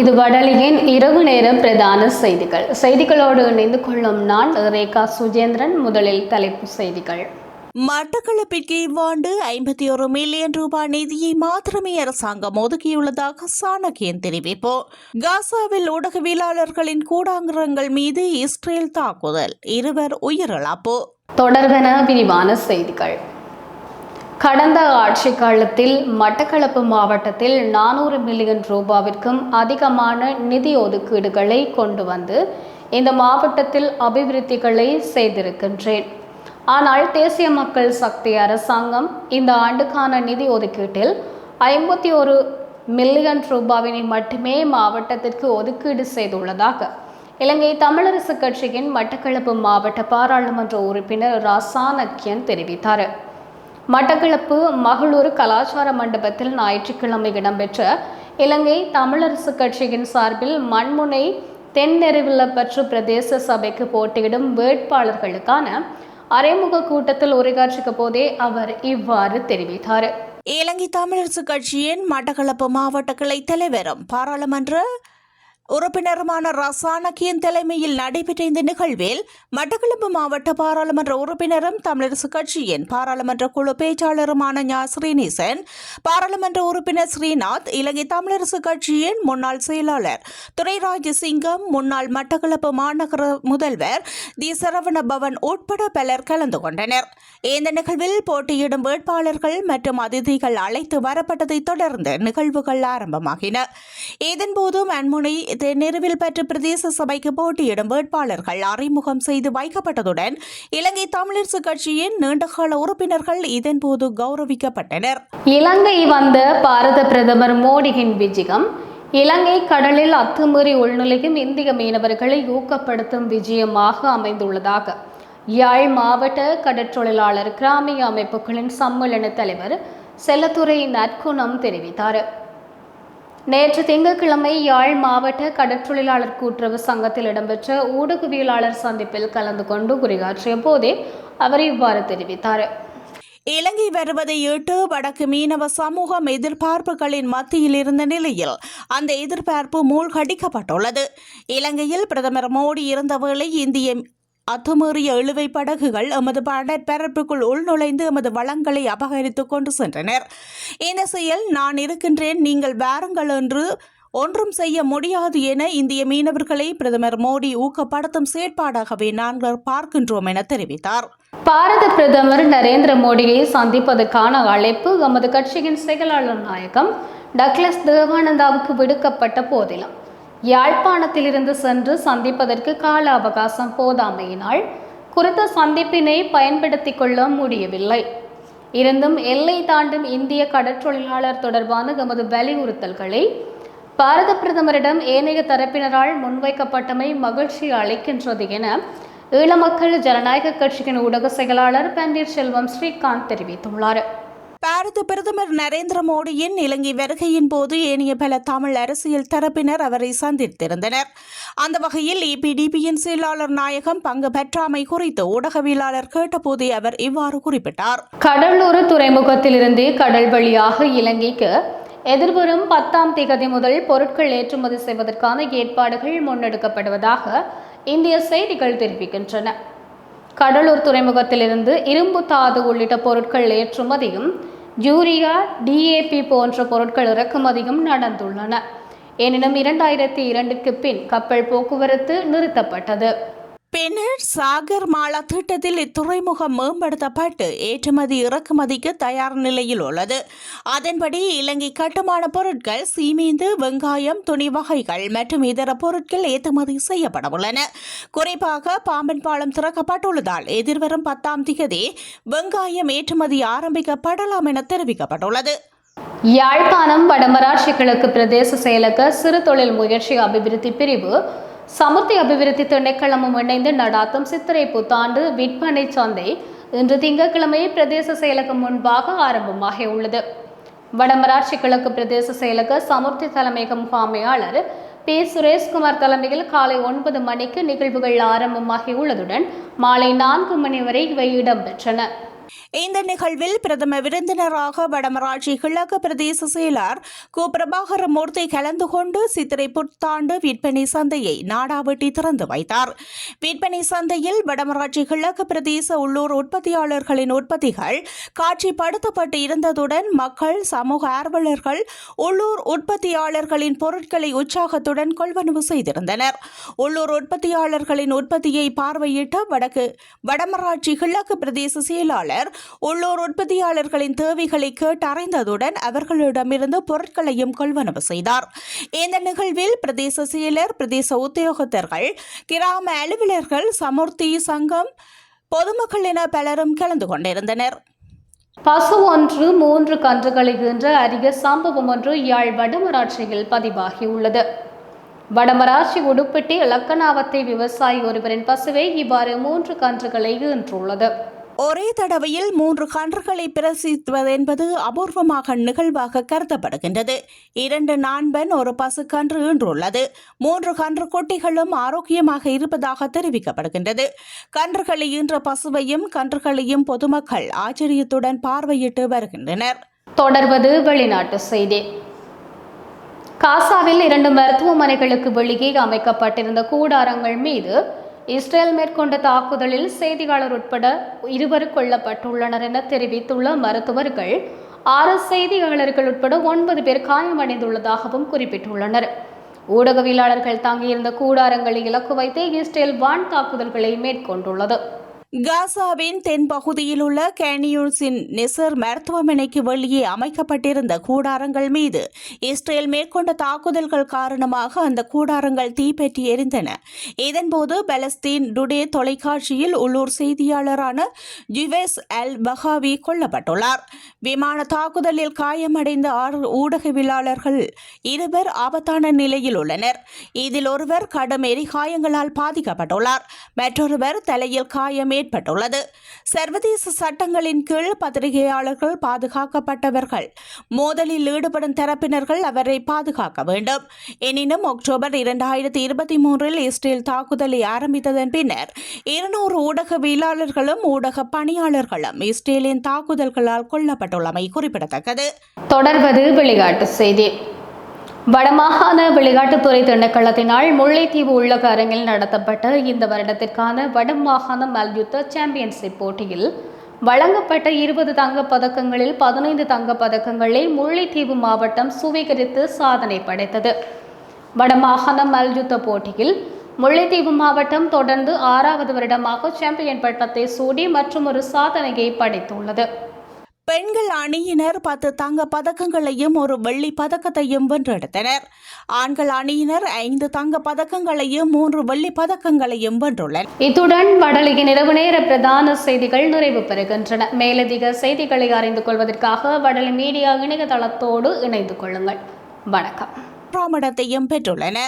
இது வடலியின் இரவு நேர பிரதான செய்திகள். செய்திகளோடு இணைந்து கொள்ளும் நான் ரேகா சுஜேந்திரன் முதலில் தலைப்பு செய்திகள். மட்டக்களப்பிற்கு இவ்வாண்டு ஐம்பத்தி ஒரு மில்லியன் ரூபாய் நிதியை மாத்திரமே அரசாங்கம் ஒதுக்கியுள்ளதாக சாணக்கியன் தெரிவிப்பு. காசாவில் ஊடகவியலாளர்களின் கூடாங்கரங்கள் மீது இஸ்ரேல் தாக்குதல். இருவர் உயிரிழப்பு. தொடர்பென விரிவான செய்திகள். கடந்த ஆட்சி காலத்தில் மட்டக்களப்பு மாவட்டத்தில் நானூறு மில்லியன் ரூபாவிற்கும் அதிகமான நிதி ஒதுக்கீடுகளை கொண்டு வந்து இந்த மாவட்டத்தில் அபிவிருத்திகளை செய்திருக்கின்றேன். ஆனால் தேசிய மக்கள் சக்தி அரசாங்கம் இந்த ஆண்டுக்கான நிதி ஒதுக்கீட்டில் ஐம்பத்தி ஒரு மில்லியன் ரூபாவினை மட்டுமே மாவட்டத்திற்கு ஒதுக்கீடு செய்துள்ளதாக இலங்கை தமிழரசு கட்சியின் மட்டக்களப்பு மாவட்ட பாராளுமன்ற உறுப்பினர் ராசானக்கியன் தெரிவித்தார். மட்டக்களப்பு மகளூர் கலாச்சார மண்டபத்தில் ஞாயிற்றுக்கிழமை இடம்பெற்ற இலங்கை தமிழரசு கட்சியின் சார்பில் மண்முனை தென்னெருவில்லப்பற்று பிரதேச சபைக்கு போட்டியிடும் வேட்பாளர்களுக்கான அறைமுக கூட்டத்தில் உரையாற்றிய போதே அவர் இவ்வாறு தெரிவித்தார். இலங்கை தமிழரசு கட்சியின் மட்டக்களப்பு மாவட்ட கிளை தலைவரும் பாராளுமன்ற உறுப்பினருமான ரசானகியின் தலைமையில் நடைபெற்ற இந்த நிகழ்வில் மட்டக்களப்பு மாவட்ட பாராளுமன்ற உறுப்பினரும் தமிழரசு கட்சியின் பாராளுமன்ற குழு பேச்சாளருமான ஞா ஸ்ரீனிசன் பாராளுமன்ற உறுப்பினர் ஸ்ரீநாத் இலங்கை தமிழரசு கட்சியின் முன்னாள் செயலாளர் துரைராஜ சிங்கம் முன்னாள் மட்டக்களப்பு மாநகர முதல்வர் தி. சரவண பவன் உட்பட பலர் கலந்து கொண்டனர். இந்த நிகழ்வில் போட்டியிடும் வேட்பாளர்கள் மற்றும் அதிதிகள் அழைத்து வரப்பட்டதைத் தொடர்ந்து நிகழ்வுகள் ஆரம்பமாகின. இதன்போது தென்னெருவில் பெற்ற பிரதேச சபைக்கு போட்டியிடும் வேட்பாளர்கள் அறிமுகம் செய்து வைக்கப்பட்டதுடன் இலங்கை தமிழரசு கட்சியின் நீண்டகால உறுப்பினர்கள் இதன்போது கௌரவிக்கப்பட்டனர். இலங்கை வந்த பாரத பிரதமர் மோடியின் விஜயம் இலங்கை கடலில் அத்துமீறி உள்நுழையும் இந்திய மீனவர்களை ஊக்கப்படுத்தும் விஜயமாக அமைந்துள்ளதாக யாழ் மாவட்ட கடற்றொழிலாளர் கிராமிய அமைப்புகளின் சம்மேளன தலைவர் செல்லத்துறை நற்குணம் தெரிவித்தார். நேற்று திங்கட்கிழமை யாழ் மாவட்ட கடற்றொழிலாளர் கூட்டுறவு சங்கத்தில் இடம்பெற்ற ஊடகவியலாளர் சந்திப்பில் கலந்து கொண்டு உரையாற்றிய போதே அவர் இவ்வாறு தெரிவித்தார். இலங்கை வருவதையிட்டு வடக்கு மீனவ சமூகம் எதிர்பார்ப்புகளின் மத்தியில் இருந்த நிலையில் அந்த எதிர்பார்ப்பு மூழ்கடிக்கப்பட்டுள்ளது. இலங்கையில் பிரதமர் மோடி இருந்த வேளை இந்திய அத்துமீறிய இழுவை படகுகள் எமது படற்பரப்புக்குள் உள்நுழைந்து எமது வளங்களை அபகரித்துக் கொண்டு சென்றனர். இந்த செயல் நான் இருக்கின்றேன் நீங்கள் வாருங்கள் என்று ஒன்றும் செய்ய முடியாது என இந்திய மீனவர்களை பிரதமர் மோடி ஊக்கப்படுத்தும் செயற்பாடாகவே நாங்கள் பார்க்கின்றோம் என தெரிவித்தார். பாரத பிரதமர் நரேந்திர மோடியை சந்திப்பதற்கான அழைப்பு எமது கட்சியின் செயலாளர் நாயகம் டக்ளஸ் தேவானந்தாவுக்கு விடுக்கப்பட்ட போதிலும். யாழ்ப்பாணத்திலிருந்து சென்று சந்திப்பதற்கு கால அவகாசம் போதாமையினால் குறித்த சந்திப்பினை பயன்படுத்திக் கொள்ள முடியவில்லை. இருந்தும் எல்லை தாண்டும் இந்திய கடற்றொழிலாளர் தொடர்பான எமது வலியுறுத்தல்களை பாரத பிரதமரிடம் ஏனைய தரப்பினரால் முன்வைக்கப்பட்டமை மகிழ்ச்சி அளிக்கின்றது என ஈழமக்கள் ஜனநாயக கட்சியின் ஊடக செயலாளர் பன்னீர் செல்வம் ஸ்ரீகாந்த் தெரிவித்துள்ளார். பாரத பிரதமர் நரேந்திர மோடியின் இலங்கை வருகையின் போது ஏனைய பல தமிழ் அரசியல் தரப்பினர் அவரை சந்தித்திருந்தனர். அந்த வகையில் இபிடிபியின் செயலாளர் நாயகம் பங்கு பெற்றாமை குறித்து ஊடகவியலாளர் கேட்டபோதே அவர் இவ்வாறு குறிப்பிட்டார். கடலூர் துறைமுகத்திலிருந்து கடல் வழியாக இலங்கைக்கு எதிர்வரும் பத்தாம் திகதி முதல் பொருட்கள் ஏற்றுமதி செய்வதற்கான ஏற்பாடுகள் முன்னெடுக்கப்படுவதாக இந்திய செய்திகள் தெரிவிக்கின்றன. கடலூர் துறைமுகத்திலிருந்து இரும்பு தாது உள்ளிட்ட பொருட்கள் ஏற்றுமதியும் யூரியா டிஏபி போன்ற பொருட்கள் இறக்குமதியும் நடந்துள்ளன. எனினும் இரண்டாயிரத்தி இரண்டுக்கு பின் கப்பல் போக்குவரத்து நிறுத்தப்பட்டது. பின்னர் சாகர் மாலா திட்டத்தில் இத்துறைமுகம் மேம்படுத்தப்பட்டு ஏற்றுமதி இறக்குமதிக்கு தயார் நிலையில் உள்ளது. அதன்படி இலங்கை கட்டுமான பொருட்கள் சீமேந்து வெங்காயம் துணி வகைகள் மற்றும் இதர பொருட்கள் ஏற்றுமதி செய்யப்பட உள்ளன. குறிப்பாக பாம்பன் பாலம் திறக்கப்பட்டுள்ளதால் எதிர்வரும் பத்தாம் திகதி வெங்காயம் ஏற்றுமதி ஆரம்பிக்கப்படலாம் என தெரிவிக்கப்பட்டுள்ளது. யாழ்ப்பாணம் வடமராட்சி கிழக்கு பிரதேச செயலக சிறு தொழில் முயற்சி அபிவிருத்தி பிரிவு சமுர்த்தி அபிவிருத்தி திணைக்களமும் இணைந்து நடாத்தும் சித்திரை புத்தாண்டு விற்பனை சந்தை இன்று திங்கட்கிழமை பிரதேச செயலகம் முன்பாக ஆரம்பமாகியுள்ளது வடமராட்சி கிழக்கு பிரதேச செயலக சமுர்த்தி தலைமையக முகாமையாளர் பி. சுரேஷ்குமார் தலைமையில் காலை ஒன்பது மணிக்கு நிகழ்வுகள் ஆரம்பமாகியுள்ளதுடன் மாலை நான்கு மணி வரை இவை இடம்பெற்றன. இந்த நிகழ்வில் பிரதம விருந்தினராக வடமராட்சி கிழக்கு பிரதேச செயலர் கு பிரபாகரமூர்த்தி கலந்து கொண்டு சித்திரை புத்தாண்டு விற்பனை சந்தையை நாடாவட்டி திறந்து வைத்தார். விற்பனை சந்தையில் வடமராட்சி கிழக்கு பிரதேச உள்ளூர் உற்பத்தியாளர்களின் உற்பத்திகள் காட்சிப்படுத்தப்பட்டு இருந்ததுடன் மக்கள் சமூக ஆர்வலர்கள் உள்ளூர் உற்பத்தியாளர்களின் பொருட்களை உற்சாகத்துடன் கொள்வனவு செய்திருந்தனர். உள்ளூர் உற்பத்தியாளர்களின் உற்பத்தியை பார்வையிட்ட வடக்கு வடமராட்சி கிழக்கு பிரதேச செயலாளர் உள்ளூர் உற்பத்தியாளர்களின் தேவைகளை கேட்டறிந்ததுடன் அவர்களிடமிருந்து பொருட்களையும் கொள்வனவு செய்தார். இந்த நிகழ்வில் பிரதேச செயலர் பிரதேச உத்தியோகத்தர்கள் கிராம அலுவலர்கள் சமுர்த்தி சங்கம் பொதுமக்கள் என பலரும் கலந்து கொண்டிருந்தனர். பசு ஒன்று மூன்று கன்றுகளை ஈன்ற அரிய சம்பவம் ஒன்று யாழ் வடமராட்சியில் பதிவாகியுள்ளது. வடமராட்சி உடுப்பிட்டி இலக்கணாவத்தை விவசாயி ஒருவரின் பசுவை இவ்வாறு மூன்று கன்றுகளை ஈன்றுள்ளது ஒரே தடவையில் மூன்று கன்றுகளை பிரசித்துவது என்பது அபூர்வமாக நிகழ்வாக கருதப்படுகின்றது. இரண்டு நான்பன் ஒரு பசு கன்று ஈன்றுள்ளது மூன்று கன்று குட்டிகளும் ஆரோக்கியமாக இருப்பதாக தெரிவிக்கப்படுகின்றது. கன்றுகளை ஈன்ற பசுவையும் கன்றுகளையும் பொதுமக்கள் ஆச்சரியத்துடன் பார்வையிட்டு வருகின்றனர். தொடர்வது வெளிநாட்டு செய்தி. காசாவில் இரண்டு மருத்துவமனைகளுக்கு வெளியே அமைக்கப்பட்டிருந்த கூடாரங்கள் மீது இஸ்ரேல் மேற்கொண்ட தாக்குதலில் செய்தியாளர் உட்பட இருவர் கொல்லப்பட்டுள்ளனர் என தெரிவித்துள்ள மருத்துவர்கள் ஆறு செய்தியாளர்கள் உட்பட ஒன்பது பேர் காயமடைந்துள்ளதாகவும் குறிப்பிட்டுள்ளனர். ஊடகவியலாளர்கள் தங்கியிருந்த கூடாரங்களை இலக்கு வைத்து இஸ்ரேல் வான் தாக்குதல்களை மேற்கொண்டுள்ளது. காசாவின் தென்பகுதியில் உள்ள கேனியூன்ஸின் நெசர் மருத்துவமனைக்கு வெளியே அமைக்கப்பட்டிருந்த கூடாரங்கள் மீது இஸ்ரேல் மேற்கொண்ட தாக்குதல்கள் காரணமாக அந்த கூடாரங்கள் தீப்பற்றி எரிந்தன. இதன்போது பலஸ்தீன் டுடே தொலைக்காட்சியில் உள்ளூர் செய்தியாளரான ஜுவேஸ் அல் பஹாவி கொல்லப்பட்டுள்ளார். விமான தாக்குதலில் காயமடைந்த ஆறு ஊடகவியலாளர்கள் இருவர் ஆபத்தான நிலையில் உள்ளனர். இதில் ஒருவர் கடும் எரிகாயங்களால் பாதிக்கப்பட்டுள்ளார். மற்றொருவர் தலையில் காயம் ஏற்பட்டுள்ளது. சர்வதேச சட்டங்களின் கீழ் பத்திரிகையாளர்கள் பாதுகாக்கப்பட்டவர்கள். மோதலில் ஈடுபடும் தரப்பினர்கள் அவரை பாதுகாக்க வேண்டும். எனினும் அக்டோபர் இரண்டாயிரத்தி இருபத்தி மூன்றில் இஸ்ரேல் தாக்குதலை ஆரம்பித்ததன் பின்னர் இருநூறு ஊடகவியலாளர்களும் ஊடக பணியாளர்களும் இஸ்ரேலின் தாக்குதல்களால் கொல்லப்பட்டுள்ளமை குறிப்பிடத்தக்கது. தொடர்வது விளையாட்டு செய்தி. வடமாகாண விளையாட்டுத்துறை திணைக்களத்தினால் முல்லைத்தீவு உள்ளக அரங்கில் நடத்தப்பட்ட இந்த வருடத்திற்கான வடமாகாண மல்யுத்த சாம்பியன்ஷிப் போட்டியில் வழங்கப்பட்ட இருபது தங்கப் பதக்கங்களில் பதினைந்து தங்கப் பதக்கங்களை முல்லைத்தீவு மாவட்டம் சுவீகரித்து சாதனை படைத்தது. வடமாகாண மல்யுத்த போட்டியில் முல்லைத்தீவு மாவட்டம் தொடர்ந்து ஆறாவது வருடமாக சாம்பியன் பட்டத்தை சூடி மற்றும் ஒரு சாதனையை படைத்துள்ளது. பெண்கள் அணியினர் பத்து தங்க பதக்கங்களையும் ஒரு வெள்ளி பதக்கத்தையும் வென்றெடுத்தனர். ஆண்கள் அணியினர் ஐந்து தங்க பதக்கங்களையும் மூன்று வெள்ளி பதக்கங்களையும் வென்றுள்ளனர். இத்துடன் வடலியின் இரவு நேர பிரதான செய்திகள் நிறைவு பெறுகின்றன. மேலதிக செய்திகளை அறிந்து கொள்வதற்காக வடலி மீடியா இணையதளத்தோடு இணைந்து கொள்ளுங்கள். வணக்கம். பிராமணத்தையும் பெற்றுள்ளன